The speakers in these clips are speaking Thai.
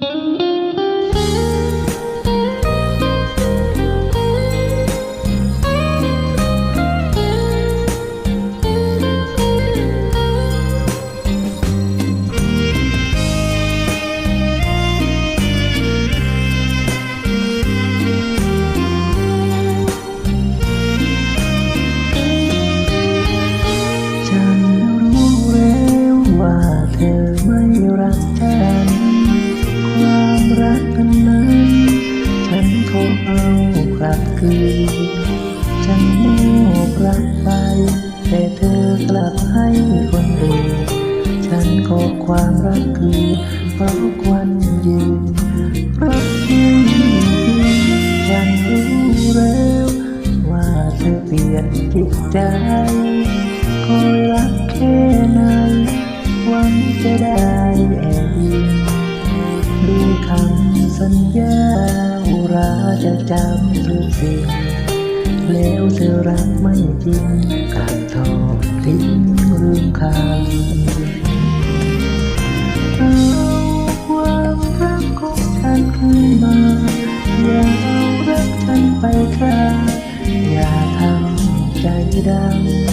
ฉั เอากลับคืน ฉันมอบรักไป แต่เธอกลับให้คนอื่น ฉันขอความรักคืนเพราะวันยืนรักยืนฉันรู้แล้วว่าเธอเปลี่ยนจิตใจคอยรักแค่ไหนหวังจะได้แอบดูคำ สัญญาอุราจะจำทุกสิ่ง แล้วเธอรักไม่จริงกลับทอดทิ้งลืมคำเอาความรักของฉันคืนมาอย่ารักฉันไปฆ่าอย่าทำใจดำ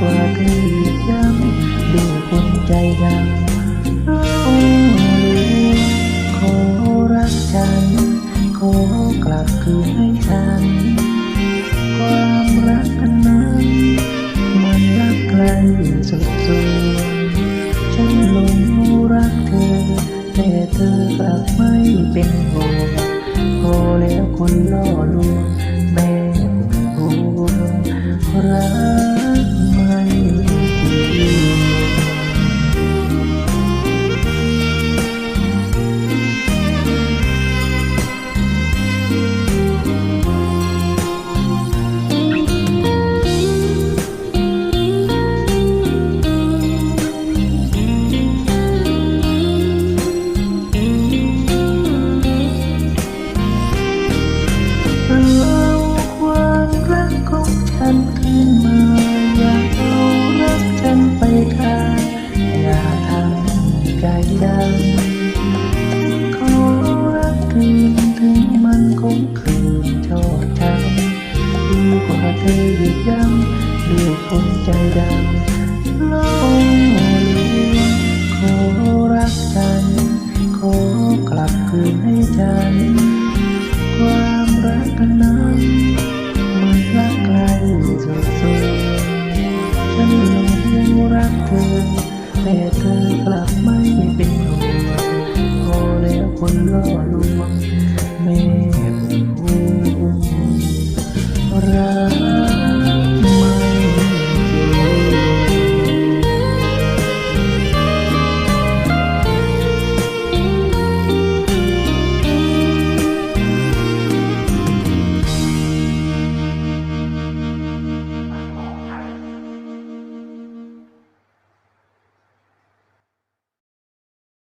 กว่าเธออีกย้ำดูคนใจดำโอ้ขอรักฉัน ขอกลับคืนให้ฉัน ความรักอันนั้นมันรักไกลสุดส่วนฉันหลงรักเธอ แต่เธอกลับไม่เป็นห่วงพอแล้วคนล่อลวงแม่ห่วงรัก ใจดำขอรักคืนถึงมันคงคืนชอบช้ำดีกว่าเธอหยุดยั้งด้วยคนใจดำ